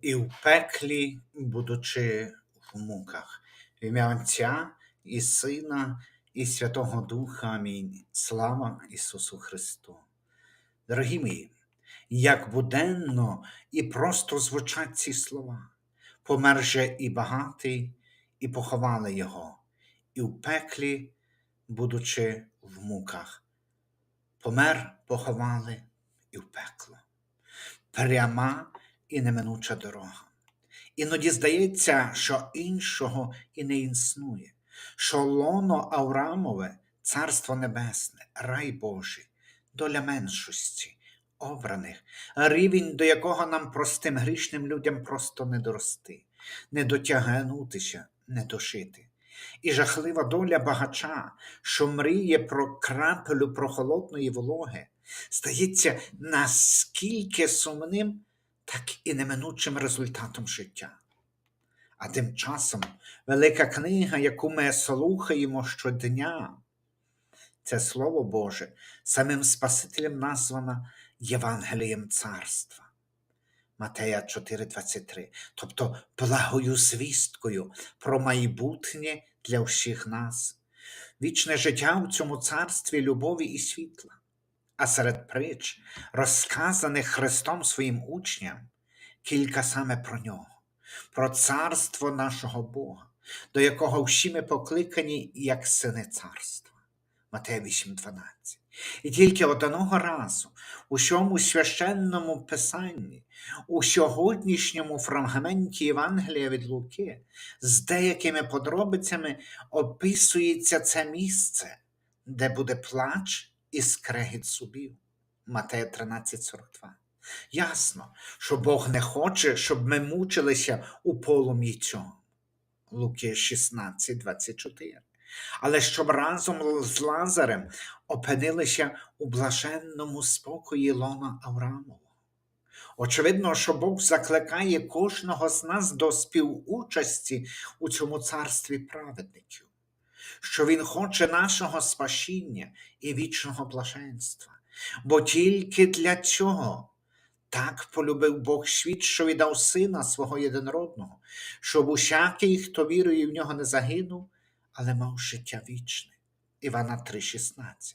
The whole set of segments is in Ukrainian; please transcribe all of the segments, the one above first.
і в пеклі, будучи в муках. В ім'я Отця і Сина, і Святого Духа. Амінь. Слава Ісусу Христу. Дорогі мої, як буденно і просто звучать ці слова, помер же і багатий, і поховали його, і в пеклі, будучи в муках. Помер, поховали і в пекло. Пряма і неминуча дорога. Іноді здається, що іншого і не існує, що лоно Аврамове, Царство Небесне, рай Божий, доля меншості, обраних, рівень, до якого нам простим грішним людям просто не дорости, не дотягнутися, не дошити. І жахлива доля багача, що мріє про крапелю прохолодної вологи, стається наскільки сумним, так і неминучим результатом життя. А тим часом велика книга, яку ми слухаємо щодня, це Слово Боже, самим Спасителем названа Євангелієм Царства. Матея 4,23, тобто благою звісткою про майбутнє для всіх нас, вічне життя в цьому царстві любові і світла. А серед притч, розказаних Христом своїм учням, кілька саме про нього, про царство нашого Бога, до якого всі ми покликані як сини царства. Матея 8,12. І тільки одного разу у всьому священному писанні, у сьогоднішньому фрагменті Євангелія від Луки, з деякими подробицями описується це місце, де буде плач і скрегіт зубів. Матея 13,42. Ясно, що Бог не хоче, щоб ми мучилися у полум'ї цього. Луки 16,24. Але щоб разом з Лазарем опинилися у блаженному спокої Лона Аврамового. Очевидно, що Бог закликає кожного з нас до співучасті у цьому царстві праведників, що Він хоче нашого спасіння і вічного блаженства, бо тільки для цього так полюбив Бог світ, що віддав Сина свого єдинородного, щоб усякий, хто вірує в нього, не загинув, але мав життя вічне. Івана 3,16.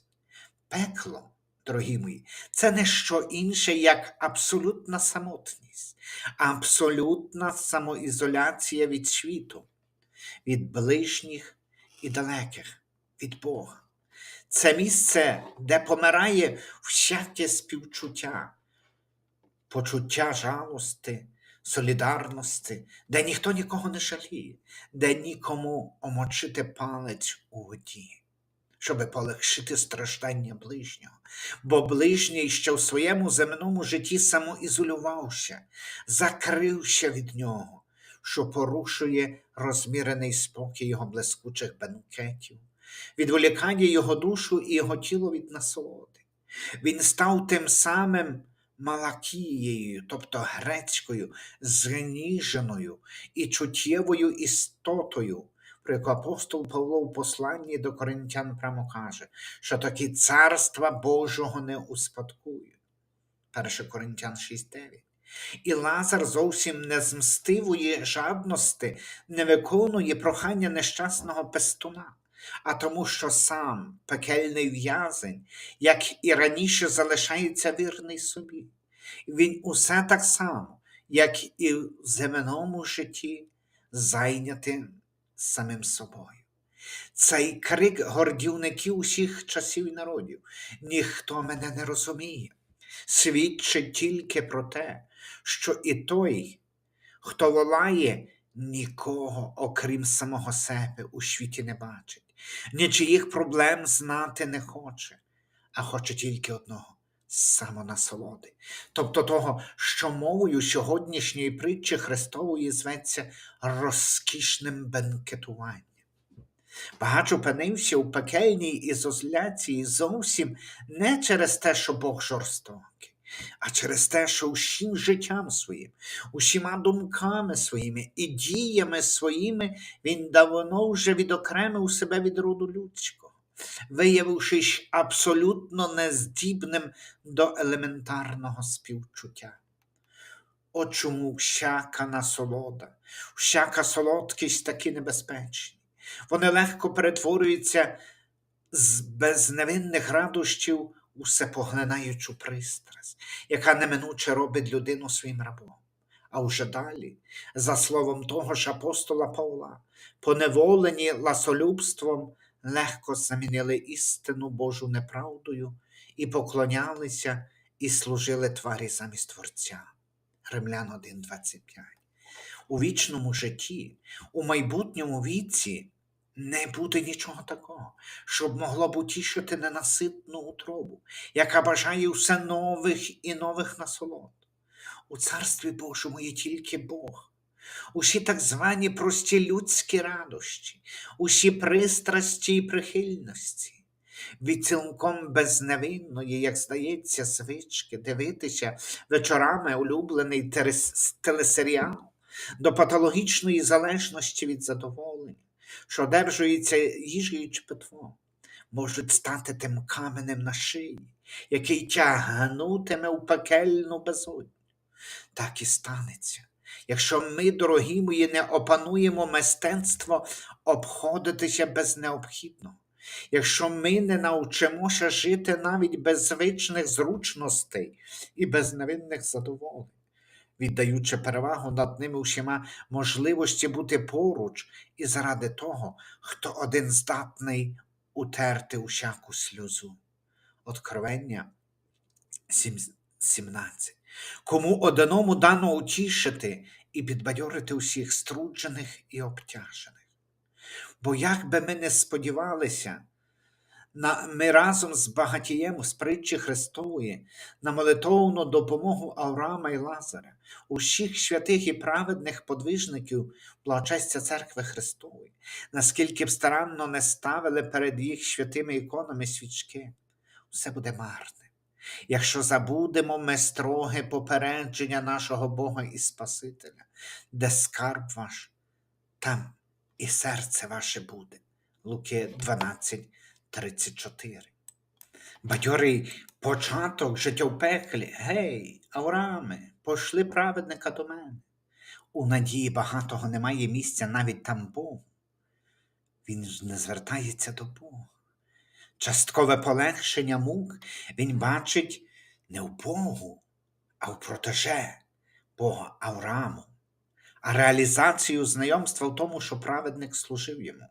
Пекло, дорогі мої, це не що інше, як абсолютна самотність, абсолютна самоізоляція від світу, від ближніх і далеких, від Бога. Це місце, де помирає всяке співчуття, почуття жалости, солідарності, де ніхто нікого не жаліє, де нікому омочити палець у воді, щоби полегшити страждання ближнього, бо ближній ще в своєму земному житті самоізолювався, закрився від нього, що порушує розмірений спокій його блискучих бенкетів, відволікає його душу і його тіло від насолоди. Він став тим самим. Малакією, тобто грецькою, зніженою і чуттєвою істотою, про яку апостол Павло в посланні до коринтян прямо каже, що такі царства Божого не успадкують. 1 Коринтян 6,9. І Лазар зовсім не з мстивої жадності не виконує прохання нещасного пестуна а тому, що сам пекельний в'язень, як і раніше залишається вірний собі. Він усе так само, як і в земному житті, зайнятий самим собою. Цей крик гордівників усіх часів і народів, ніхто мене не розуміє, свідчить тільки про те, що і той, хто волає, нікого, окрім самого себе, у світі не бачить нічиїх проблем знати не хоче, а хоче тільки одного самонасолоди, тобто того, що мовою сьогоднішньої притчі Христової зветься розкішним бенкетуванням. Багач опинився у пекельній ізоляції зовсім не через те, що Бог жорстокий а через те, що усім життям своїм, усіма думками своїми і діями своїми він давно вже відокремив себе від роду людського, виявившись абсолютно нездібним до елементарного співчуття. От чому всяка насолода, всяка солодкість такі небезпечні. Вони легко перетворюються з безневинних радощів у всепоглинаючу пристрасть, яка неминуче робить людину своїм рабом. А вже далі, за словом того ж апостола Павла, поневолені ласолюбством легко замінили істину Божу неправдою і поклонялися і служили тварі замість Творця. Римлян 1.25. У вічному житті, у майбутньому віці не буде нічого такого, щоб могло б утішити ненаситну утробу, яка бажає все нових і нових насолод. У царстві Божому є тільки Бог. Усі так звані прості людські радощі, усі пристрасті і прихильності. Від цілком безневинної, як здається, звички дивитися вечорами улюблений телесеріал до патологічної залежності від задоволення, що одержується їжею чи питвом, можуть стати тим каменем на шиї, який тягнутиме у пекельну безодню. Так і станеться. Якщо ми, дорогі мої, не опануємо мистецтво обходитися без необхідного, якщо ми не навчимося жити навіть без звичних зручностей і без невинних задоволень, віддаючи перевагу над ними усіма можливості бути поруч і заради того, хто один здатний утерти усяку сльозу. Откровення 17. Кому одному дано утішити і підбадьорити усіх струджених і обтяжених. Бо як би ми не сподівалися, ми разом з багатієм з притчі Христової на молитовну допомогу Авраама і Лазаря, усіх святих і праведних подвижників благочестя Церкви Христової, наскільки б старанно не ставили перед їх святими іконами свічки, все буде марне. Якщо забудемо ми строге попередження нашого Бога і Спасителя, де скарб ваш, там і серце ваше буде. Луки 12, 34. Бадьорий початок життя в пеклі. Гей, Аврааме, пошли праведника до мене. У надії багатого немає місця навіть там Богу. Він ж не звертається до Бога. Часткове полегшення мук він бачить не в Богу, а в протеже Бога Аврааму, а реалізацію знайомства в тому, що праведник служив йому.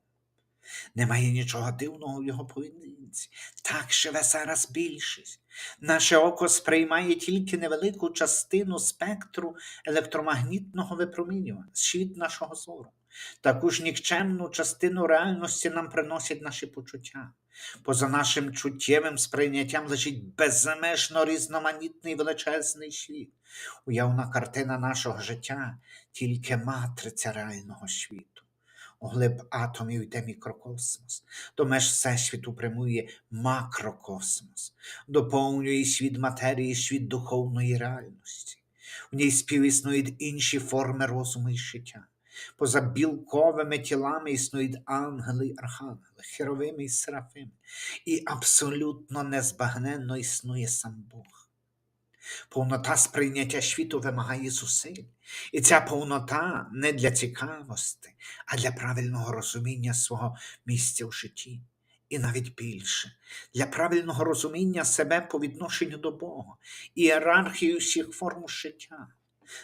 Немає нічого дивного в його поведінці. Так живе зараз більшість. Наше око сприймає тільки невелику частину спектру електромагнітного випромінювання, світ нашого зору. Таку ж нікчемну частину реальності нам приносять наші почуття. Поза нашим чуттєвим сприйняттям лежить безмежно різноманітний величезний світ. Уявна картина нашого життя тільки матриця реального світу. Глиб атомів йде мікрокосмос, до меж всесвіту прямує макрокосмос, доповнює світ матерії, світ духовної реальності. В ній співіснують інші форми розуму і життя. Поза білковими тілами існують ангели й архангели, херовими і серафими, і абсолютно незбагненно існує сам Бог. Повнота сприйняття світу вимагає зусиль, і ця повнота не для цікавості, а для правильного розуміння свого місця в житті. І навіть більше для правильного розуміння себе по відношенню до Бога, ієрархії всіх форм життя.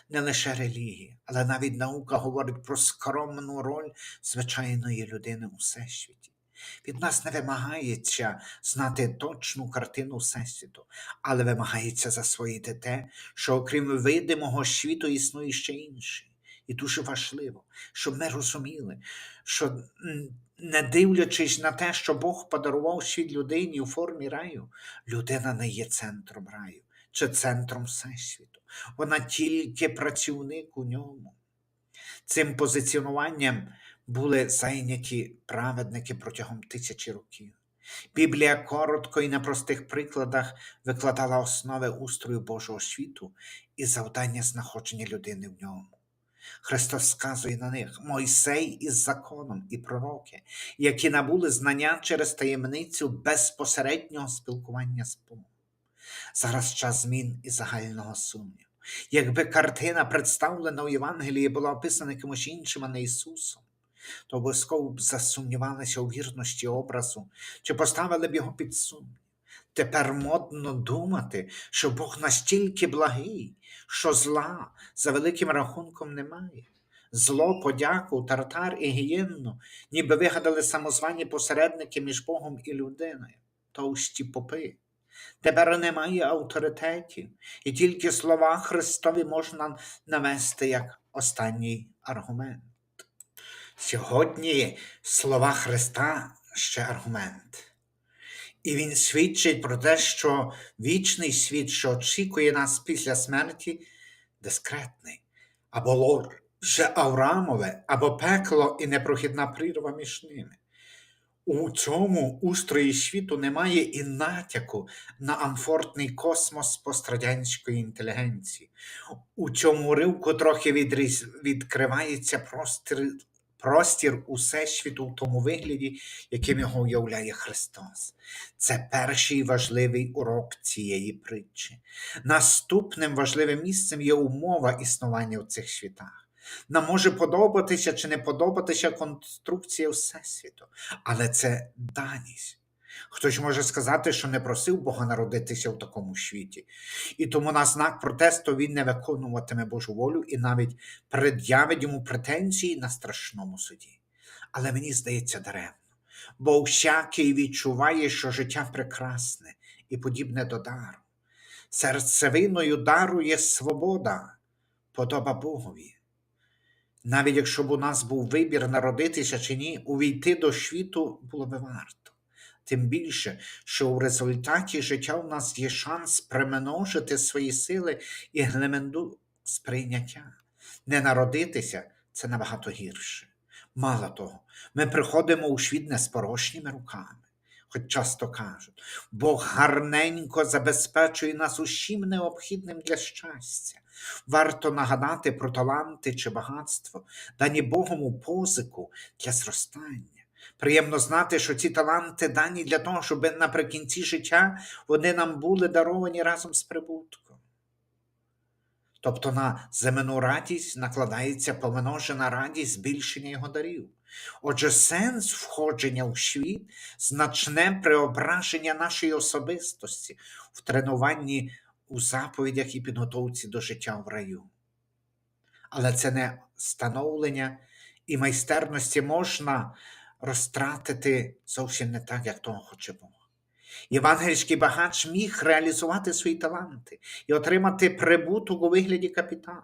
Не лише релігія, але навіть наука говорить про скромну роль звичайної людини у всесвіті. Від нас не вимагається знати точну картину Всесвіту, але вимагається засвоїти те, що окрім видимого світу існує ще інше. І дуже важливо, щоб ми розуміли, що не дивлячись на те, що Бог подарував світ людині у формі раю, людина не є центром раю чи центром Всесвіту. Вона тільки працівник у ньому. Цим позиціонуванням були зайняті праведники протягом тисячі років. Біблія коротко і на простих прикладах викладала основи устрою Божого світу і завдання знаходження людини в ньому. Христос сказує на них Мойсей із законом і пророки, які набули знання через таємницю безпосереднього спілкування з Богом. Зараз час змін і загального сумніву. Якби картина, представлена у Євангелії, була описана якимось іншим, а не Ісусом, то обов'язково б засумнівалися у вірності образу чи поставили б його під сумнів. Тепер модно думати, що Бог настільки благий, що зла за великим рахунком немає. Зло, подяку, тартар і гієнну, ніби вигадали самозвані посередники між Богом і людиною, товсті попи. Тепер немає авторитетів, і тільки слова Христові можна навести як останній аргумент. Сьогодні слова Христа ще аргумент. І він свідчить про те, що вічний світ, що очікує нас після смерті, дискретний, або лор вже Аврамове, або пекло і непрохідна прірва між ними. У цьому устрої світу немає і натяку на амфортний космос пострадянської інтелігенції. У цьому ривку трохи відріз... відкривається простір, простір усесвіту в тому вигляді, яким його уявляє Христос. Це перший важливий урок цієї притчі. Наступним важливим місцем є умова існування в цих світах. Нам може подобатися чи не подобатися конструкція Всесвіту, але це даність. Хтось може сказати, що не просив Бога народитися в такому світі, і тому на знак протесту він не виконуватиме Божу волю і навіть пред'явить йому претензії на страшному суді. Але мені здається даремно, бо всякий відчуває, що життя прекрасне і подібне до дару. Серцевиною дару є свобода, подоба Богові. Навіть якщо б у нас був вибір народитися чи ні, увійти до світу було би варто. Тим більше, що у результаті життя у нас є шанс примножити свої сили і глибину сприйняття. Не народитися це набагато гірше. Мало того, ми приходимо у світ не з порожніми руками, хоч часто кажуть, Бог гарненько забезпечує нас усім необхідним для щастя. Варто нагадати про таланти чи багатство, дані Богом у позику для зростання. Приємно знати, що ці таланти дані для того, щоб наприкінці життя вони нам були даровані разом з прибутком. Тобто на земну радість накладається помножена радість збільшення його дарів. Отже, сенс входження у світ значне преображення нашої особистості в тренуванні у заповідях і підготовці до життя в раю. Але це не становлення і майстерності можна розтратити зовсім не так, як того хоче Бог. Євангельський багач міг реалізувати свої таланти і отримати прибуток у вигляді капіталу.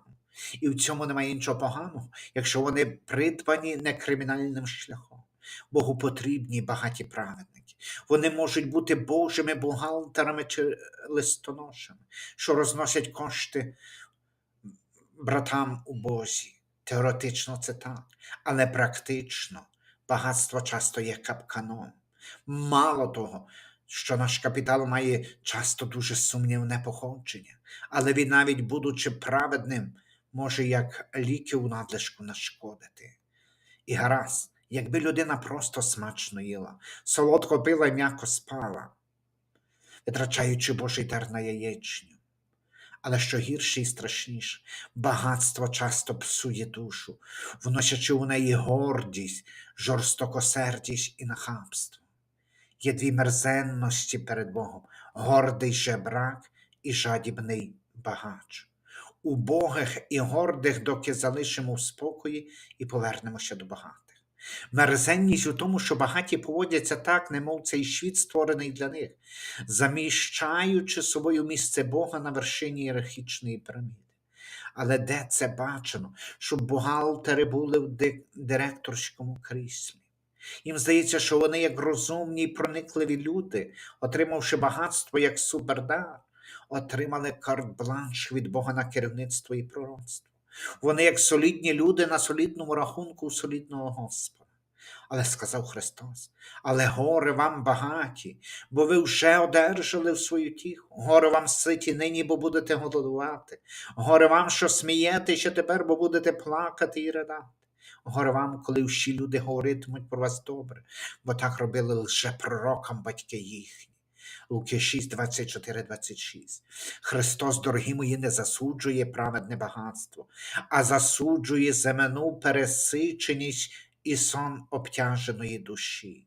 І в цьому немає нічого поганого, якщо вони придбані не кримінальним шляхом. Богу потрібні багаті праведники. Вони можуть бути Божими бухгалтерами чи листоношами, що розносять кошти братам у Бозі. Теоретично це так, але практично багатство часто є капканом. Мало того, що наш капітал має часто дуже сумнівне походження, але він, навіть будучи праведним, може як ліки у надлишку нашкодити. І гаразд, якби людина просто смачно їла, солодко пила і м'яко спала, витрачаючи Божий дар на яєчню. Але що гірше і страшніше, багатство часто псує душу, вносячи у неї гордість, жорстокосердість і нахабство. Є дві мерзенності перед Богом гордий жебрак і жадібний багач. Убогих і гордих, доки залишимо в спокої і повернемося до багатих. Мерзенність у тому, що багаті поводяться так, немов цей світ створений для них, заміщаючи собою місце Бога на вершині ієрархічної піраміди. Але де це бачено, щоб бухгалтери були в директорському кріслі? Їм здається, що вони, як розумні і проникливі люди, отримавши багатство як супердар, отримали карт-бланш від Бога на керівництво і пророцтво. Вони, як солідні люди на солідному рахунку у солідного Господа. Але сказав Христос, але горе вам багаті, бо ви вже одержали в свою тіху. Горе вам ситі нині, бо будете голодувати. Горе вам, що смієтеся тепер, бо будете плакати і ридати. Горе вам, коли всі люди говоритимуть про вас добре, бо так робили лише пророкам батьки їхні. Луки 6, 24, 26. Христос, дорогі мої, не засуджує праведне багатство, а засуджує земну пересиченість і сон обтяженої душі.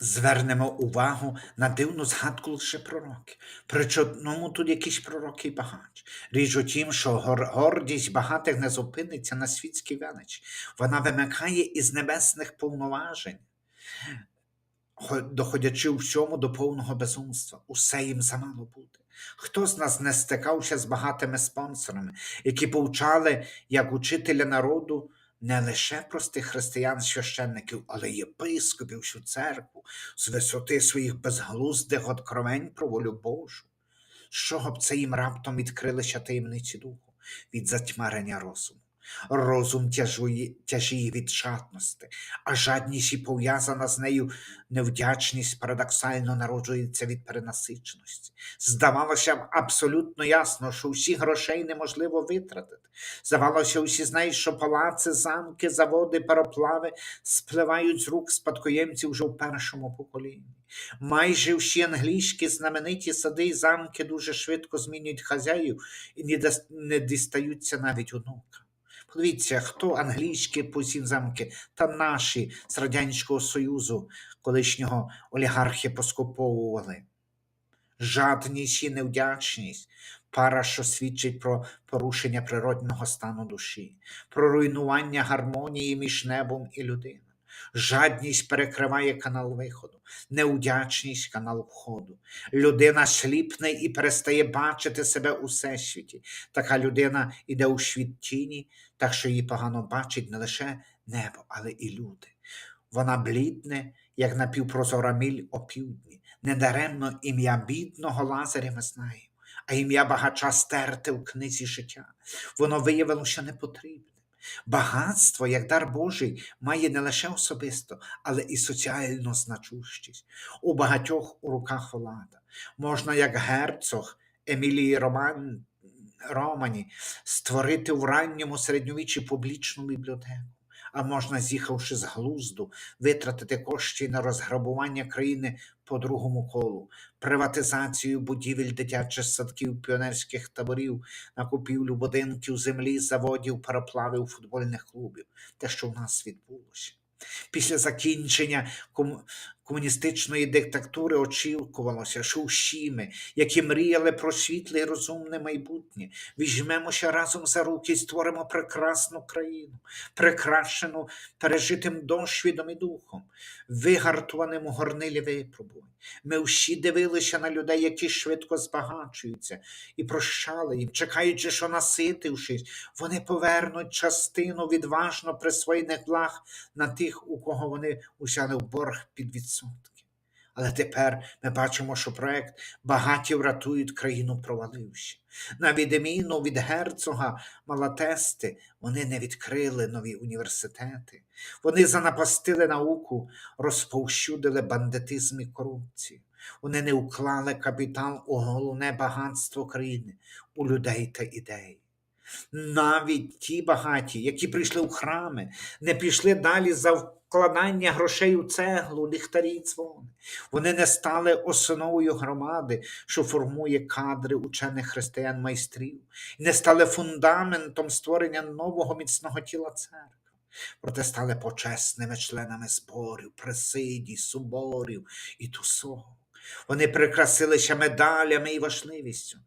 Звернемо увагу на дивну згадку лише пророків. Причому тут якісь пророки і багач. Річ у тім, що гордість багатих не зупиниться на світській величі. Вона вимикає із небесних повноважень, доходячи у всьому до повного безумства. Усе їм замало бути. Хто з нас не стикався з багатими спонсорами, які повчали як учителя народу не лише простих християн священників, але й єпископів, всю церкву, з висоти своїх безглуздих откровень про волю Божу? З чого б це їм раптом відкрилися таємниці духу від затьмарення розуму? Розум тяжує, тяжіє від жадності, а жадність і пов'язана з нею невдячність парадоксально народжується від перенасиченості. Здавалося б, абсолютно ясно, що всі грошей неможливо витратити. Здавалося, усі знають, що палаци, замки, заводи, пароплави спливають з рук спадкоємців вже в першому поколінні. Майже всі англійські знамениті сади і замки дуже швидко змінюють хазяїв і не дістаються навіть онука. Подивіться, хто англійські посів замки та наші з Радянського Союзу, колишнього олігархи поскуповували. Жадність і невдячність пара, що свідчить про порушення природного стану душі, про руйнування гармонії між небом і людиною. Жадність перекриває канал виходу, неудячність канал входу. Людина сліпне і перестає бачити себе у всесвіті. Така людина іде у світ тіні, так що її погано бачить не лише небо, але і люди. Вона блідне, як напівпрозора міль опівдні. Недаремно ім'я бідного Лазаря ми знаємо, а ім'я багача стерте в книзі життя. Воно виявилося непотрібним. Багатство, як дар Божий, має не лише особисто, але і соціальну значущість. У багатьох у руках влада. Можна, як герцог Емілії Роман, Романі, створити в ранньому середньовіччі публічну бібліотеку. А можна, з'їхавши з глузду, витратити кошти на розграбування країни по другому колу, приватизацію будівель дитячих садків, піонерських таборів, на купівлю будинків, землі, заводів, пароплавів, футбольних клубів. Те, що в нас відбулося. Після закінчення комуністичної диктатури очікувалося, що всі ми, які мріяли про світле і розумне майбутнє, візьмемося разом за руки і створимо прекрасну країну, прикрашену пережитим досвідом і духом, вигартуваним у горнилі випробувань. Ми всі дивилися на людей, які швидко збагачуються, і прощали їм, чекаючи, що наситившись, вони повернуть частину відважно присвоєних благ на тих, у кого вони узяли в борг під відсотки. Але тепер ми бачимо, що проект багаті врятують країну провалився. На відміну від герцога Малатести, вони не відкрили нові університети. Вони занапастили науку, розповсюдили бандитизм і корупцію. Вони не уклали капітал у головне багатство країни, у людей та ідей. Навіть ті багаті, які прийшли у храми, не пішли далі за вкладання грошей у цеглу, ліхтарі й дзвони. Вони не стали основою громади, що формує кадри учених християн майстрів, і не стали фундаментом створення нового міцного тіла церкви. Проте стали почесними членами зборів, пресидій, соборів і тусовок. Вони прикрасилися медалями і важливістю.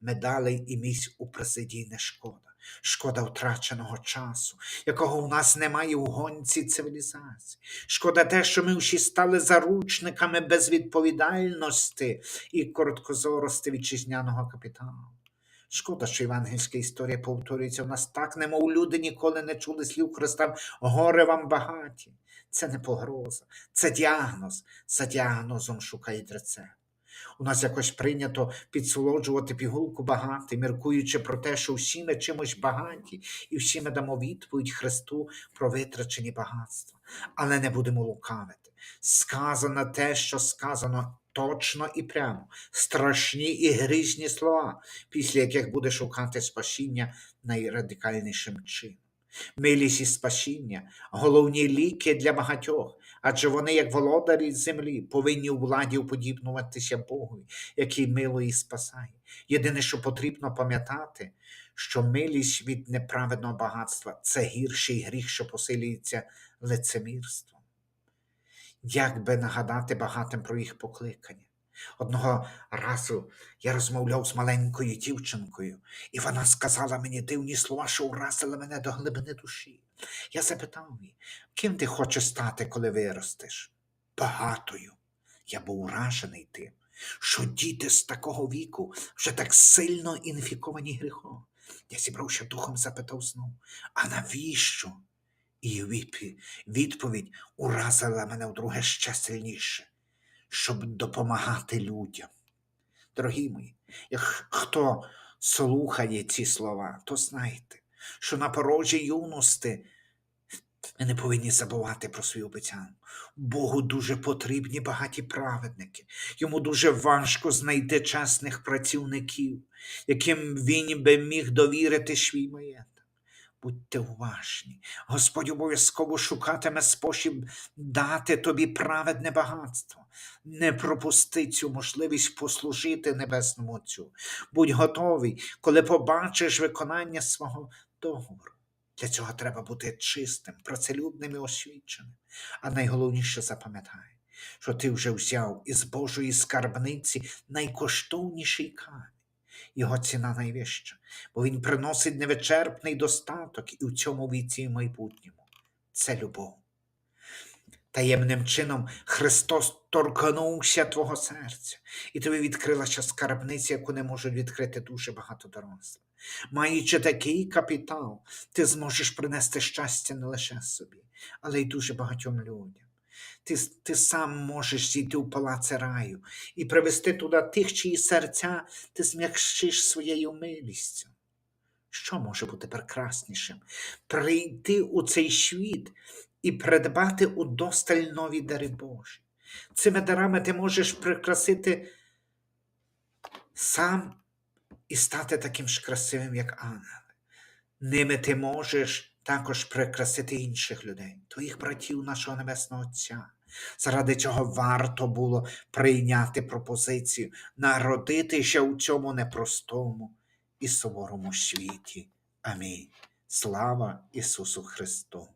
Медалей і місць у президії не шкода. Шкода втраченого часу, якого у нас немає у гонці цивілізації. Шкода те, що ми всі стали заручниками безвідповідальності і короткозорості вітчизняного капіталу. Шкода, що євангельська історія повторюється в нас так, немов люди ніколи не чули слів Христа горе вам багаті. Це не погроза, це діагноз. За діагнозом шукають рецепт. У нас якось прийнято підсолоджувати пігулку багатий, міркуючи про те, що всі ми чимось багаті, і всі ми дамо відповідь Христу про витрачені багатства. Але не будемо лукавити. Сказано те, що сказано точно і прямо, страшні і грізні слова, після яких буде шукати спасіння найрадикальнішим чином. Милість і спасіння головні ліки для багатьох, адже вони, як володарі землі, повинні у владі уподібнуватися Богові, який милує і спасає. Єдине, що потрібно пам'ятати, що милість від неправедного багатства це гірший гріх, що посилюється лицемірством. Як би нагадати багатим про їх покликання? Одного разу я розмовляв з маленькою дівчинкою, і вона сказала мені дивні слова, що уразили мене до глибини душі. Я запитав її, ким ти хочеш стати, коли виростеш? Багатою. Я був уражений тим, що діти з такого віку вже так сильно інфіковані гріхом. Я зібрався духом, запитав знову, а навіщо? І відповідь уразила мене вдруге ще сильніше, щоб допомагати людям. Дорогі мої, хто слухає ці слова, то знайте, що на порожі юності ми не повинні забувати про свою обіцянку. Богу дуже потрібні багаті праведники. Йому дуже важко знайти чесних працівників, яким він би міг довірити свій маєток. Будьте уважні, Господь обов'язково шукатиме спосіб дати тобі праведне багатство. Не пропусти цю можливість послужити Небесному Отцю. Будь готовий, коли побачиш виконання свого договору. Для цього треба бути чистим, працелюбним і освіченим. А найголовніше запам'ятай, що ти вже взяв із Божої скарбниці найкоштовніший камінь. Його ціна найвища, бо він приносить невичерпний достаток і в цьому віці і в майбутньому. Це любов. Таємним чином Христос торкнувся твого серця, і тобі відкрилася скарбниця, яку не можуть відкрити дуже багато дорослих. Маючи такий капітал, ти зможеш принести щастя не лише собі, але й дуже багатьом людям. Ти, ти сам можеш зійти в палаці раю і привести туди тих, чиї серця ти зм'якшиш своєю милістю. Що може бути прекраснішим? Прийти у цей світ і придбати удосталь нові дари Божі. Цими дарами ти можеш прикрасити сам і стати таким ж красивим, як ангели. Ними ти можеш також прикрасити інших людей, твоїх братів нашого Небесного Отця. Заради чого варто було прийняти пропозицію народитися у цьому непростому і суворому світі. Амінь. Слава Ісусу Христу!